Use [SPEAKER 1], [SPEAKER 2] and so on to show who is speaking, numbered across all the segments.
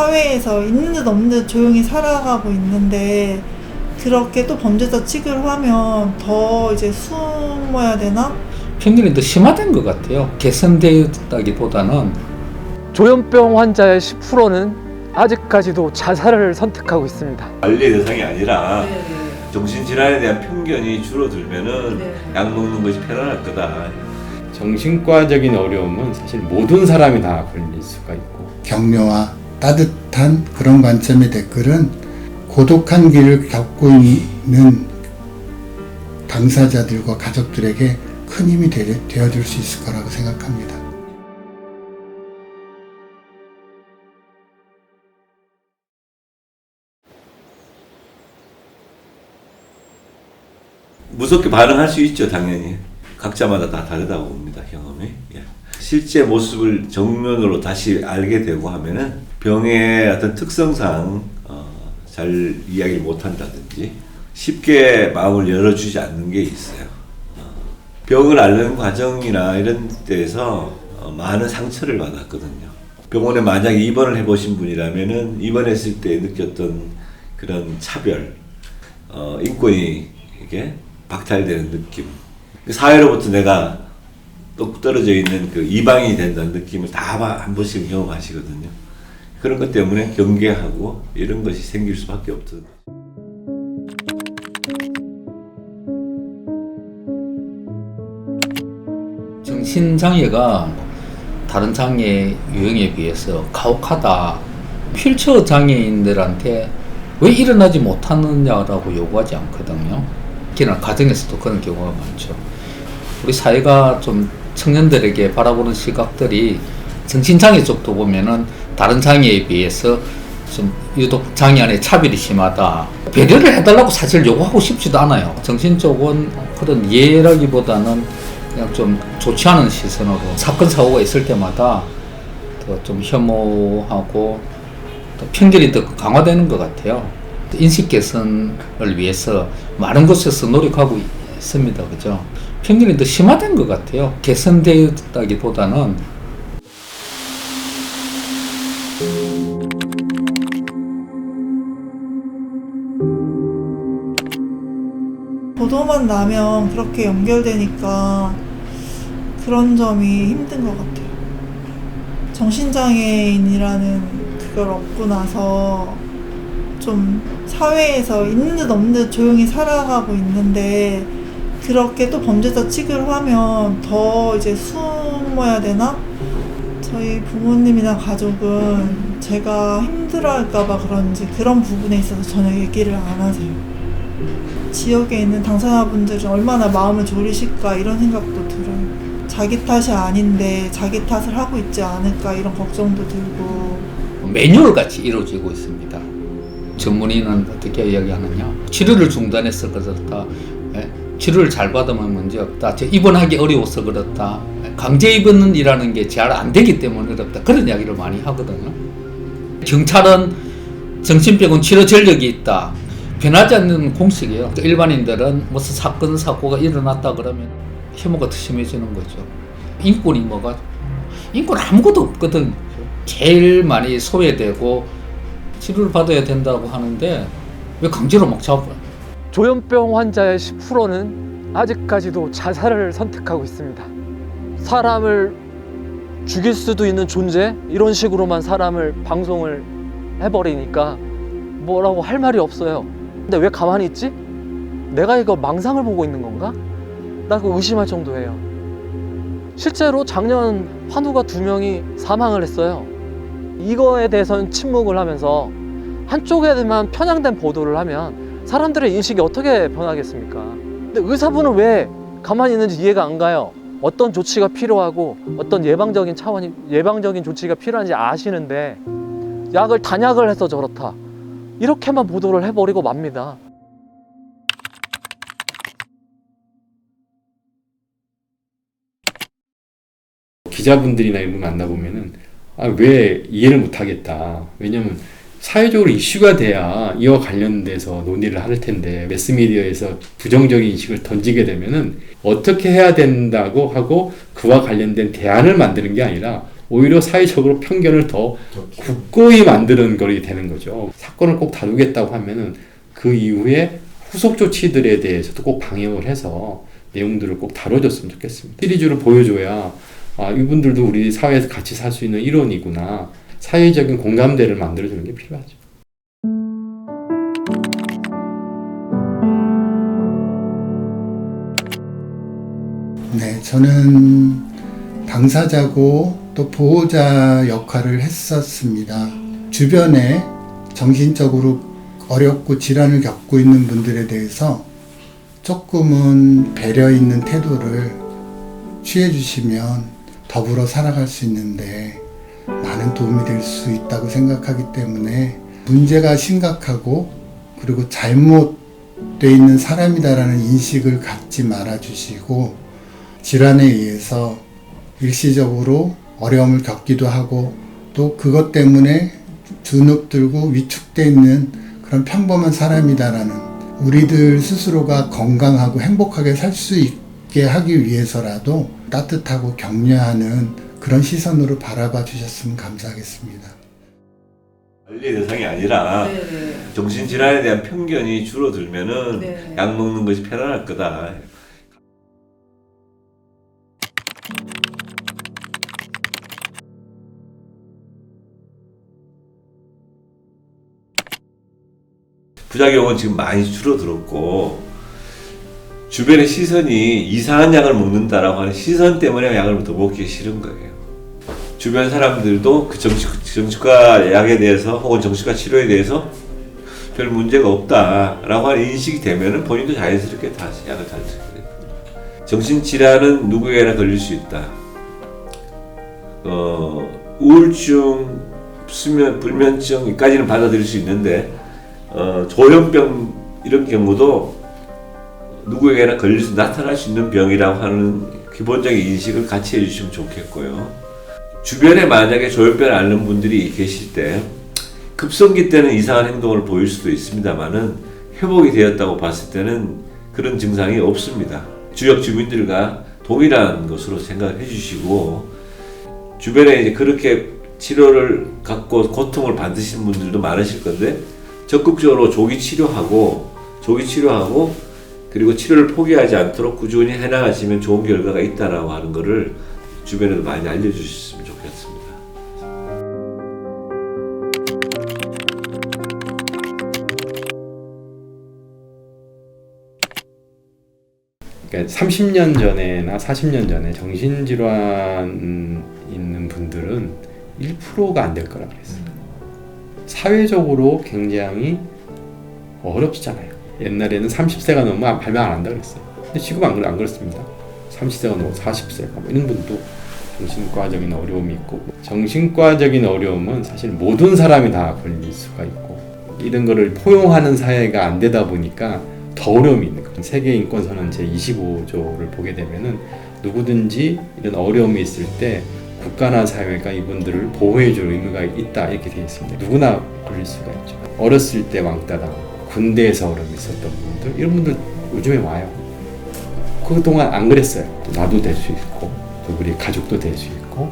[SPEAKER 1] 사회에서 있는 듯 없는 듯 조용히 살아가고 있는데 그렇게 또 범죄자 취급을 하면 더 이제 숨어야 되나?
[SPEAKER 2] 평균이 더 심화된 것 같아요. 개선되었다기보다는
[SPEAKER 3] 조현병 환자의 10%는 아직까지도 자살을 선택하고 있습니다.
[SPEAKER 4] 관리 대상이 아니라 정신질환에 대한 편견이 줄어들면은 약 먹는 것이 편안할 거다.
[SPEAKER 5] 정신과적인 어려움은 사실 모든 사람이 다 걸릴 수가 있고
[SPEAKER 6] 격려와 따뜻한 그런 관점의 댓글은 고독한 길을 겪고 있는 당사자들과 가족들에게 큰 힘이 되- 되어줄 수 있을 거라고 생각합니다.
[SPEAKER 4] 무섭게 반응할 수 있죠, 당연히. 각자마다 다 다르다고 봅니다, 경험이. 예. 실제 모습을 정면으로 다시 알게 되고 하면은 병의 어떤 특성상 어, 잘 이야기를 못한다든지 쉽게 마음을 열어주지 않는 게 있어요. 어, 병을 앓는 과정이나 이런 데에서 어, 많은 상처를 받았거든요. 병원에 만약에 입원을 해보신 분이라면은 입원했을 때 느꼈던 그런 차별, 어, 인권이 이게 박탈되는 느낌. 그 사회로부터 내가 똑 떨어져 있는 그 이방이 된다는 느낌을 다 한 번씩 경험하시거든요. 그런 것 때문에 경계하고 이런 것이 생길 수밖에 없던.
[SPEAKER 2] 정신장애가 다른 장애 유형에 비해서 가혹하다. 휠체어 장애인들한테 왜 일어나지 못하느냐라고 요구하지 않거든요. 특히나 가정에서도 그런 경우가 많죠. 우리 사회가 좀 청년들에게 바라보는 시각들이 정신장애 쪽도 보면은 다른 장애에 비해서 좀 유독 장애 안에 차별이 심하다. 배려를 해달라고 사실 요구하고 싶지도 않아요. 정신 쪽은 그런 이해라기보다는 그냥 좀 좋지 않은 시선으로 사건 사고가 있을 때마다 더 좀 혐오하고 또 편견이 더 강화되는 것 같아요. 인식 개선을 위해서 많은 곳에서 노력하고 있습니다. 그죠? 편견이 더 심화된 것 같아요. 개선되었다기보다는
[SPEAKER 1] 보도만 나면 그렇게 연결되니까 그런 점이 힘든 것 같아요. 정신장애인이라는 그걸 얻고 나서 좀 사회에서 있는 듯 없는 듯 조용히 살아가고 있는데 그렇게 또 범죄자 취급을 하면 더 이제 숨어야 되나? 저희 부모님이나 가족은 제가 힘들어할까봐 그런지 그런 부분에 있어서 전혀 얘기를 안 하세요. 지역에 있는 당사자분들은 얼마나 마음을 졸이실까 이런 생각도 들어요. 자기 탓이 아닌데 자기 탓을 하고 있지 않을까 이런 걱정도 들고
[SPEAKER 2] 매뉴얼 같이 이루어지고 있습니다. 전문의는 어떻게 이야기하느냐? 치료를 중단해서 그렇다. 예? 치료를 잘 받으면 문제 없다. 저 입원하기 어려워서 그렇다. 예? 강제 입원이라는 게 잘 안 되기 때문에 어렵다. 그런 이야기를 많이 하거든요. 경찰은 정신병원 치료 전력이 있다. 변하지 않는 공식이에요. 일반인들은 무슨 사건 사고가 일어났다 그러면 혐오가 더 심해지는 거죠. 인권이 뭐가 인권 아무것도 없거든. 제일 많이 소외되고 치료를 받아야 된다고 하는데 왜 강제로 막 잡아요?
[SPEAKER 3] 조현병 환자의 10%는 아직까지도 자살을 선택하고 있습니다. 사람을 죽일 수도 있는 존재 이런 식으로만 사람을 방송을 해버리니까 뭐라고 할 말이 없어요. 근데 왜 가만히 있지? 내가 이거 망상을 보고 있는 건가? 나 그거 의심할 정도예요. 실제로 작년 환우가 두 명이 사망을 했어요. 이거에 대해서는 침묵을 하면서 한쪽에만 편향된 보도를 하면 사람들의 인식이 어떻게 변하겠습니까? 근데 의사분은 왜 가만히 있는지 이해가 안 가요. 어떤 조치가 필요하고 어떤 예방적인 차원이 예방적인 조치가 필요한지 아시는데 약을 단약을 해서 저렇다. 이렇게만 보도를 해버리고 맙니다.
[SPEAKER 5] 기자분들이나 이런 분 만나보면은 아, 왜 이해를 못하겠다. 왜냐면 사회적으로 이슈가 돼야 이와 관련돼서 논의를 할 텐데 매스미디어에서 부정적인 인식을 던지게 되면은 어떻게 해야 된다고 하고 그와 관련된 대안을 만드는 게 아니라 오히려 사회적으로 편견을 더 굳고이 만드는 거리 되는 거죠. 사건을 꼭 다루겠다고 하면은 그 이후에 후속 조치들에 대해서도 꼭 방역을 해서 내용들을 꼭 다뤄줬으면 좋겠습니다. 시리즈로 보여줘야 아, 이분들도 우리 사회에서 같이 살 수 있는 일원이구나. 사회적인 공감대를 만들어주는 게 필요하죠.
[SPEAKER 6] 네, 저는 당사자고 또 보호자 역할을 했었습니다. 주변에 정신적으로 어렵고 질환을 겪고 있는 분들에 대해서 조금은 배려 있는 태도를 취해 주시면 더불어 살아갈 수 있는데 많은 도움이 될 수 있다고 생각하기 때문에 문제가 심각하고 그리고 잘못되어 있는 사람이다라는 인식을 갖지 말아 주시고 질환에 의해서 일시적으로 어려움을 겪기도 하고 또 그것 때문에 주눅들고 위축돼 있는 그런 평범한 사람이다라는 우리들 스스로가 건강하고 행복하게 살 수 있게 하기 위해서라도 따뜻하고 격려하는 그런 시선으로 바라봐 주셨으면 감사하겠습니다.
[SPEAKER 4] 관리 대상이 아니라 정신질환에 대한 편견이 줄어들면은
[SPEAKER 1] 네.
[SPEAKER 4] 약 먹는 것이 편안할 거다. 부작용은 지금 많이 줄어들었고 주변의 시선이 이상한 약을 먹는다라고 하는 시선 때문에 약을 더 먹기 싫은 거예요. 주변 사람들도 그 정식, 정신과 약에 대해서 혹은 정신과 치료에 대해서 별 문제가 없다라고 하는 인식이 되면은 본인도 자연스럽게 다시 약을 잘 쓰게 됩니다. 정신질환은 누구에게나 걸릴 수 있다. 어, 우울증, 수면, 불면증까지는 받아들일 수 있는데 어, 조현병 이런 경우도 누구에게나 걸릴 수 나타날 수 있는 병이라고 하는 기본적인 인식을 같이 해주시면 좋겠고요. 주변에 만약에 조현병을 앓는 분들이 계실 때 급성기 때는 이상한 행동을 보일 수도 있습니다만은 회복이 되었다고 봤을 때는 그런 증상이 없습니다. 주역 주민들과 동일한 것으로 생각을 해주시고 주변에 이제 그렇게 치료를 갖고 고통을 받으시는 분들도 많으실 건데 적극적으로 조기 치료하고 조기 치료하고 그리고 치료를 포기하지 않도록 꾸준히 해나가시면 좋은 결과가 있다라고 하는 것을 주변에도 많이 알려주셨으면 좋겠습니다.
[SPEAKER 5] 그러니까 30년 전에나 40년 전에 정신질환 있는 분들은 1%가 안 될 거라고 했어요. 사회적으로 굉장히 어렵잖아요. 옛날에는 30세가 넘으면 발명 안 한다 그랬어요. 근데 지금 안, 안 그렇습니다. 30세가 넘어 40세가 뭐 이런 분도 정신과적인 어려움이 있고 정신과적인 어려움은 사실 모든 사람이 다 걸릴 수가 있고 이런 거를 포용하는 사회가 안 되다 보니까 더 어려움이 있는 거예요. 세계 인권 선언 제 25조를 보게 되면은 누구든지 이런 어려움이 있을 때 국가나 사회가 이분들을 보호해 줄 의무가 있다 이렇게 되어 있습니다. 누구나 걸릴 수가 있죠. 어렸을 때 왕따 당하고 군대에서 어려움이 있었던 분들 이런 분들 요즘에 와요. 그동안 안 그랬어요. 나도 될 수 있고 또 우리 가족도 될 수 있고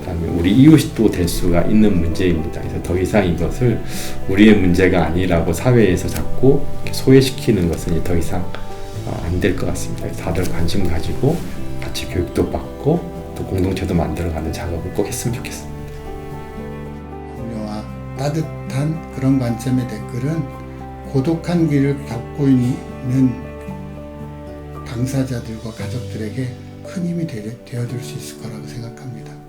[SPEAKER 5] 그다음에 우리 이웃도 될 수가 있는 문제입니다. 그래서 더 이상 이것을 우리의 문제가 아니라고 사회에서 자꾸 소외시키는 것은 더 이상 어, 안될 것 같습니다. 다들 관심 가지고 같이 교육도 받고 또 공동체도 만들어가는 작업을 꼭 했으면 좋겠습니다.
[SPEAKER 6] 격려와 따뜻한 그런 관점의 댓글은 고독한 길을 겪고 있는 당사자들과 가족들에게 큰 힘이 되, 되어줄 수 있을 거라고 생각합니다.